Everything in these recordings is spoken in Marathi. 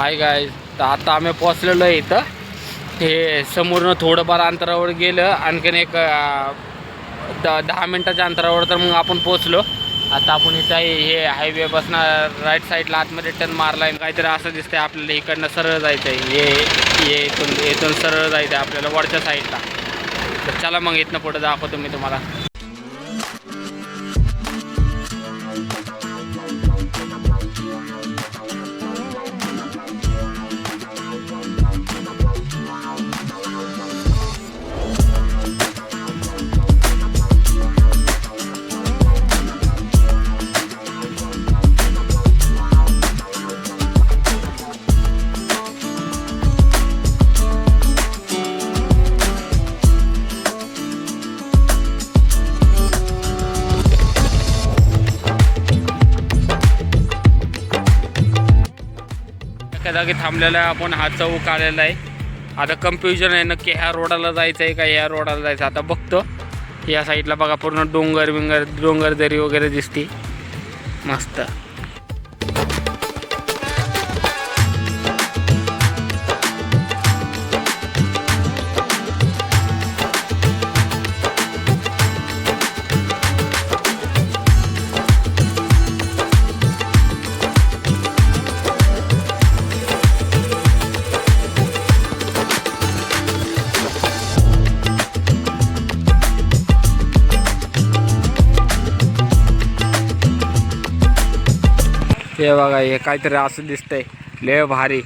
हाय गाय तर आता आम्ही पोचलेलो आहे इथं. हे समोरनं थोडंफार अंतरावर गेलं. आणखीन एक द दहा मिनटाच्या अंतरावर तर मग आपण पोचलो आता आपण इथं आहे, हे हायवे बसणार राईट साईडला आतमध्ये टर्न मारला आहे काहीतरी असं दिसतंय आपल्याला. इकडनं सरळ जायचं आहे हे इथून इथून सरळ जायचं आहे आपल्याला वरच्या साईडला तर चला मग इथनं पुढं दाखवतो मी तुम्हाला. एका जागी थांबलेला आहे आपण हा चौक आलेला आहे. आता कन्फ्युजन आहे नक्की ह्या रोडाला जायचं आहे का ह्या रोडाला जायचं आता बघतो. या साईडला बघा पूर्ण डोंगर बिंगर डोंगर दरी वगैरे दिसते. मस्त. हे बघा हे काहीतरी असं दिसतंय. लय भारी.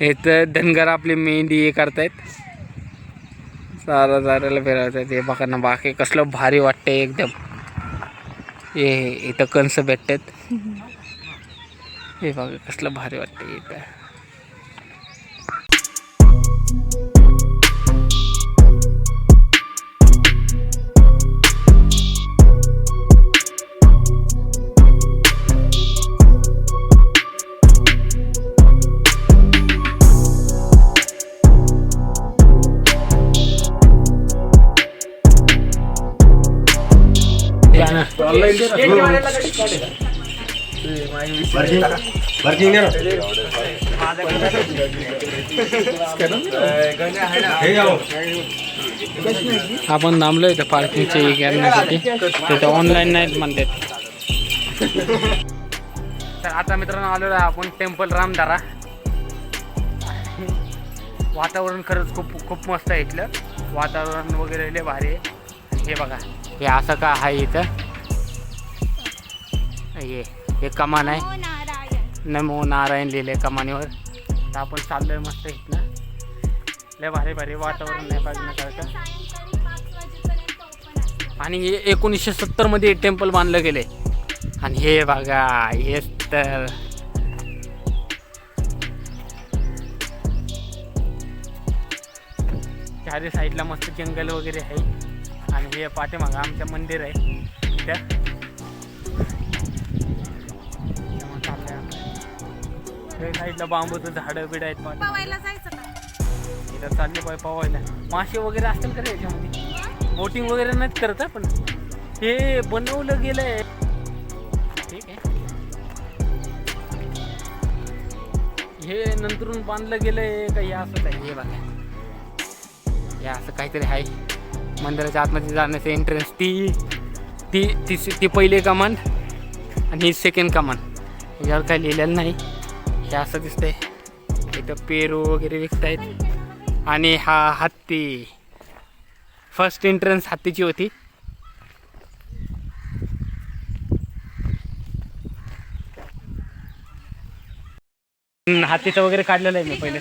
हे तर धनगर आपली मेहंदी हे करतायत. सारा साऱ्याला फिरवतात हे बघा ना बाकी कसलं भारी वाटतंय एकदम. हे इथं कंस भेटतात. हे बघा कसलं भारी वाटतंय इथं. आपण थांबलो इथं पार्किंगचे हे करण्यासाठी तिथं ऑनलाईन नाहीत म्हणतात. तर आता मित्रांनो आलेलो आहे आपण टेम्पल रामदारा वातावरण खरंच खूप खूप मस्त आहे इथलं. वातावरण वगैरे लय भारी आहे. हे बघा हे असं का आहे इथं? हे हे कमान आहे. नमो नारायण. लिहिले कमानीवर. तर आपण चाललोय मस्त इथनं. लय भारी भारी वातावरण आहे बघण्यासारखं आणि हे एकोणीसशे सत्तरमध्ये टेम्पल बांधलं गेले आणि हे बघा हेच तर चारी साईडला मस्त जंगल वगैरे आहे. आणि हे पाठीमागं आमचं मंदिर आहे. इथं साईडला बांबूचं झाडं बिड आहेत. पवायला जायचं का? इथं चालले पाय पवायला. मासे वगैरे असतील का रे याच्यामध्ये? बोटिंग वगैरे नाहीत करत हा, पण. हे बनवलं गेलंय. ठीक आहे. हे नंतरून बांधलं गेलंय का हे असंच आहे हे बघा. हे असं काहीतरी आहे. मंदिराच्या आतमध्ये जाण्याचं एंट्रन्स ती ती ती ती पहिली कमान आणि ही सेकंड कमान. यावर काही लिहिलेलं नाही. हे असं दिसतंय. इथं पेरू वगैरे विकतायत. आणि हा हत्ती. फर्स्ट एंट्रन्स हत्तीची होती. हत्तीचं वगैरे काढलेलं आहे मी पहिले.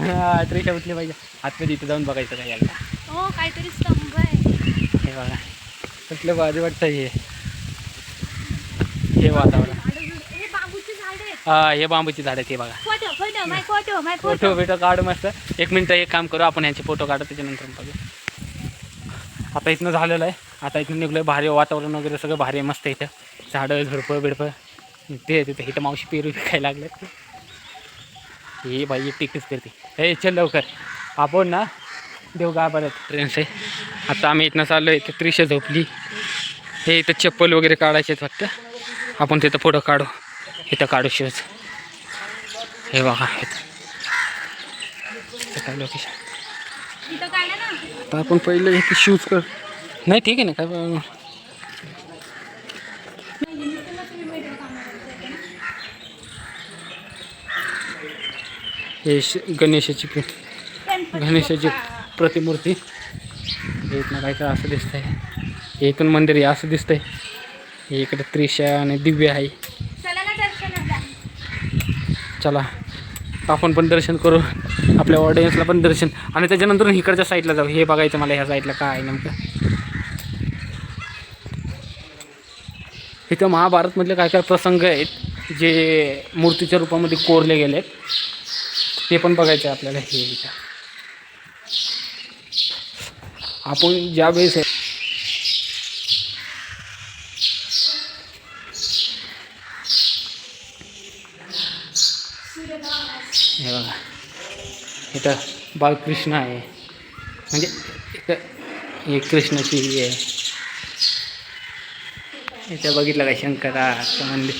हा त्रिशा उठली पाहिजे. आतमध्ये इथं जाऊन बघायचं काय याला हो काहीतरी स्तंभ आहे. हे बघा. कसलं भारी वाटतं हे. हे वातावरण हे बांबूची झाड आहेत हा हे बांबूची झाड आहेत हे बघा. Photo photo my photo my photo. Photo बिटो काढू मस्त. एक मिनटं एक काम करू आपण यांचे फोटो काढू त्याच्यानंतर बघू. आता इथनं झालेलं आहे. आता इथनं निघलं भारी वातावरण वगैरे सगळं भारी आहे मस्त आहे इथं. झाडं झुडपं बिडपं. ते तिथं. इथं मावशी पेरू विकायला लागले ही बाई एकटीच करते. हे चल लवकर. आपण ना देऊ गाभाऱ्यात ट्रेन्स आहे आता आम्ही इथनं चाललो आहे इथं त्रिशा झोपली. हे इथं चप्पल वगैरे काढायचे आहेत फक्त आपण तिथं फोटो काढू. इथं काढू शोज हे बघा काय लोकेशन इथं ना? आता आपण पहिलं हे शूज कर. नाही ठीक आहे ना काय. हे श- गणेशाची गणेशाची प्रतिमूर्ती. हे इथनं काय काय असं दिसतंय. हे इथून मंदिर आहे असं दिसतंय. हे इकडे त्रिशा आणि दिव्य आहे. ना चला आपण पण दर्शन करू. आपल्या ऑडियन्सला पण दर्शन. आणि त्याच्यानंतर इकडच्या साईडला जाऊ. हे बघायचं मला ह्या साईडला काय आहे नेमकं. इथं महाभारतमधले काय काय प्रसंग आहेत जे मूर्तीच्या रूपामध्ये कोरले गेले आहेत ते पण बघायचं आहे आपल्याला हे इथं आपण ज्या वेळेस हे बघा इथं बालकृष्ण आहे. म्हणजे इथं हे कृष्णाची ही आहे. इथं बघितलं का शंकराचं मंदिर?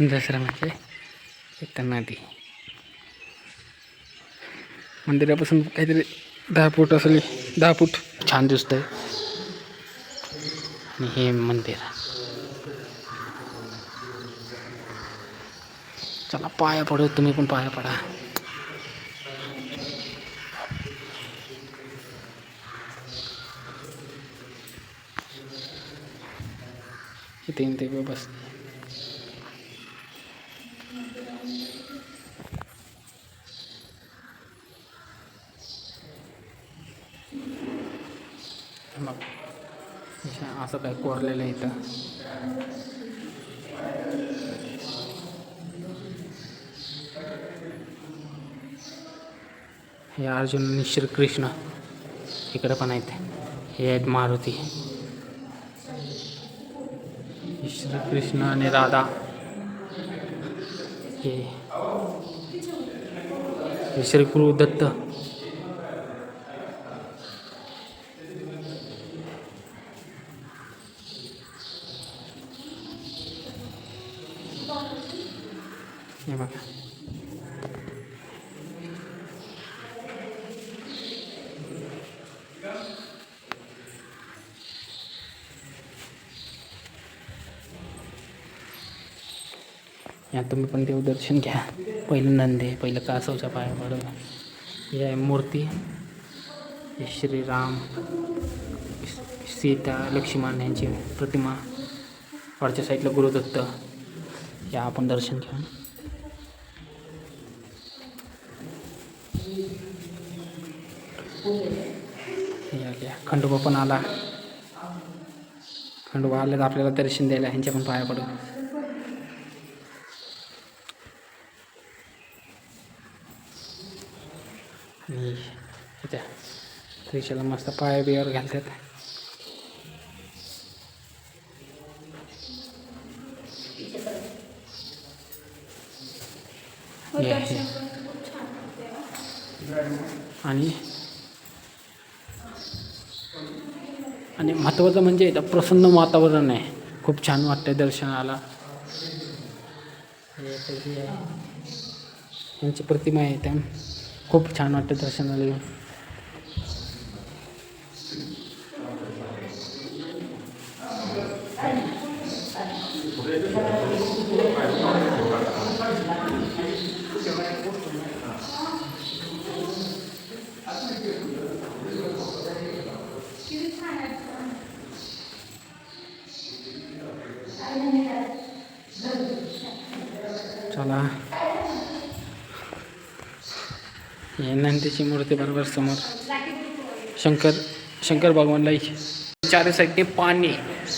दसरा म्हणजे इथं नदी. मंदिरापासून काहीतरी दहा फूट असेल दहा फूट. छान दिसतंय. आणि हे मंदिर. चला पाया पडू तुम्ही पण पाया पडा. इथे ते बस. मग असं काय कोरलेलं आहे इथं? हे अर्जुन आणि श्रीकृष्ण इकडे पण आहेत. हे आहेत मारुती. श्रीकृष्ण आणि राधा. हे. हे श्री गुरु दत्त. हे बघा. या तुम्ही पण देवदर्शन घ्या. पहिलं नंदे पहिलं कासवच्या पाया पडून ही आहे मूर्ती श्रीराम. सीता लक्ष्मण यांची प्रतिमा. वरच्या साईडला गुरुदत्त. या आपण दर्शन घेऊन या खंडोबा पण आला. खंडोबा आला तर आपल्याला दर्शन द्यायला ह्यांच्या पण पाया पडू. आणि त्या त्रिशाला मस्त पाया बियावर घालतात. हे आहे. आणि आणि महत्त्वाचं म्हणजे इथं प्रसन्न वातावरण आहे. खूप छान वाटतंय दर्शनाला. हे. यांची प्रतिमा आहे त्या खूप छान वाटतं दर्शनाला येऊन. चला हे नंदीची मूर्ती बरोबर समोर. शंकर शंकर भगवानला चारी साईडने पाणी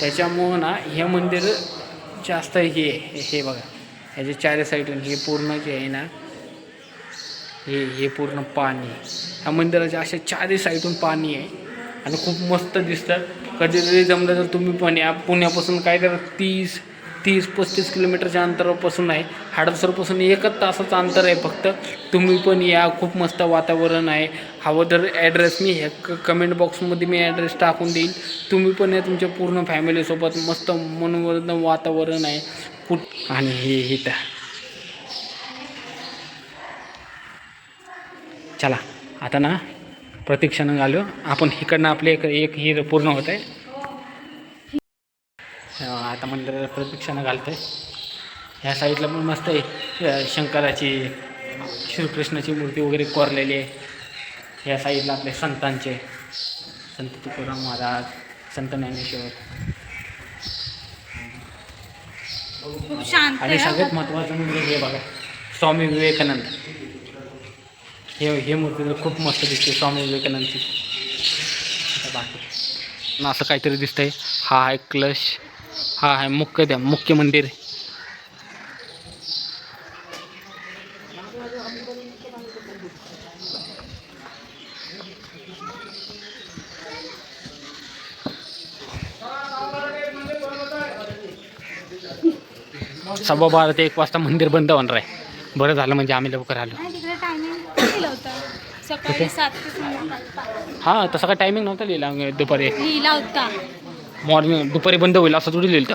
त्याच्यामुळं ना हे मंदिर जास्त हे हे बघा. ह्याचे चारी साईडून हे पूर्ण जे आहे ना हे हे पूर्ण पाणी ह्या मंदिराच्या अशा चारी साईडून पाणी आहे. आणि खूप मस्त दिसतं. कधीतरी जमलं तर तुम्ही पण या. पुण्यापासून काय तर तीस तीस पस्तीस किलोमीटरच्या अंतरापासून आहे. हडपसरपासून एकच तासाचं अंतर आहे फक्त. तुम्ही पण या खूप मस्त वातावरण आहे. हवं तर ॲड्रेस मी ह्या क कमेंट बॉक्समध्ये मी ॲड्रेस टाकून देईल तुम्ही पण या तुमच्या पूर्ण फॅमिलीसोबत मस्त मनोरंजन वातावरण आहे. कुठ आणि हे हिता चला आता ना प्रतीक्षानं घालू आपण इकडनं आपले एक एक हिर पूर्ण होत आहे. आता मंदिराला प्रतीक्षानं घालतं आहे ह्या साईडला पण मस्त आहे. शंकराची श्रीकृष्णाची मूर्ती वगैरे कोरलेली आहे. या साईडला आपले संतांचे. संत तुकाराम महाराज संत ज्ञानेश्वर. आणि. सगळ्यात महत्त्वाचं म्हणजे हे बघा स्वामी विवेकानंद. हे हे मूर्ती तर खूप मस्त दिसते स्वामी विवेकानंदची. बाकी. न असं काहीतरी दिसतंय. हा आहे क्लश हा आहे मुख्य द्या मुख्य मंदिर. सव्वा बारा ते एक वाजता मंदिर बंद होणार आहे. बरं झालं म्हणजे आम्ही लवकर आलो. नाही तिकडे टायमिंग लिहिलं होतं. सकाळी सात ते संध्याकाळी पाच. हां तसं काय टायमिंग नव्हता लिहिला दुपारी. लिहिला होता. मॉर्निंग दुपारी बंद होईल असं थोडी लिहिलं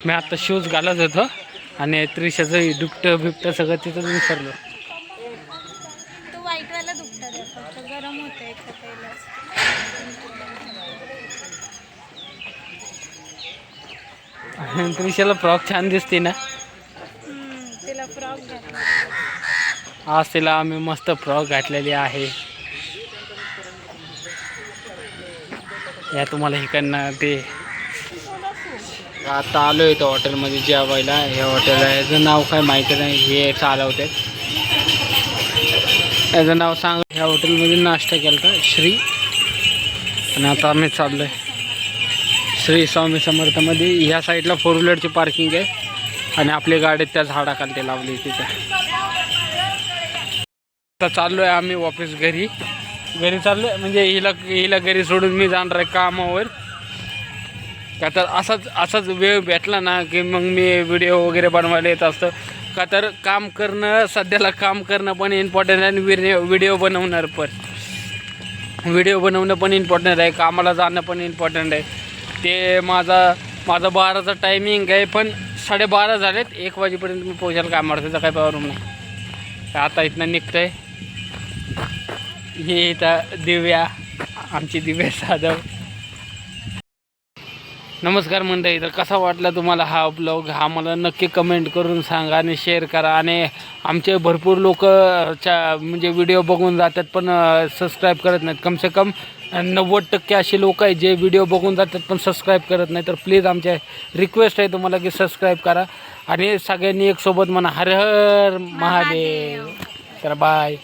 मी आता शूज घालत होतो आणि त्रिशाचं दुपटं बिपटं सगळं तिथं विसरलो. व्हाईटवाला दुपटा द्या फक्त गरम होतं एक आणि त्रिशाला फ्रॉक छान दिसते ना? तिला फ्रॉक घातला. आज तिला आम्ही मस्त फ्रॉक घातलेली आहे. या तुम्हाला इकडनं ते आता आलो आहे तो हॉटेलमध्ये जेवायला. हे हॉटेल आहे याचं नाव काय माहिती नाही. हे चालवते. याचं नाव सांग. ह्या हॉटेलमध्ये नाश्ता केला का श्री. आणि आता आम्ही चाललो आहे श्री स्वामी समर्थामध्ये. ह्या साईडला फोर व्हीलरची पार्किंग आहे. आणि आपली गाडी त्या झाडाखाली लावली तिथे. आता चाललो आहे आम्ही ऑफिस घरी. घरी चाललो आहे म्हणजे हिला हिला घरी सोडून मी जाणार आहे कामावर. का तर असाच असाच वेळ भेटला ना की मग मी व्हिडिओ वगैरे बनवायला येत असतं. का तर काम करणं सध्याला काम करणं पण इम्पॉर्टंट आहे आणि व्हिडिओ व्हिडिओ बनवणार पण. व्हिडिओ बनवणं पण इम्पॉर्टंट आहे कामाला जाणं पण इम्पॉर्टंट आहे. ते माझा माझा बाराचा टायमिंग आहे पण साडेबारा झालेत. एक वाजेपर्यंत मी पोहोचायला कामावर त्याचा काही प्रॉब्लेम नाही. आता इथनं निघतं आहे हे इथं दिव्या आमची दिव्या साधव. नमस्कार मंडळी तर कसा वाटला तुम्हाला हा ब्लॉग हा मला नक्की कमेंट करून सांगा आणि शेअर करा. आणि आमचे भरपूर लोक च्या म्हणजे व्हिडिओ बघून जातात पण सबस्क्राईब करत नाहीत. कमसे कम नव्वद टक्के असे लोक आहेत जे व्हिडिओ बघून जातात पण सबस्क्राईब करत नाही तर प्लीज आमच्या रिक्वेस्ट आहे तुम्हाला की सबस्क्राईब करा. आणि सगळ्यांनी एक सोबत म्हणा हर हर महादेव. तर बाय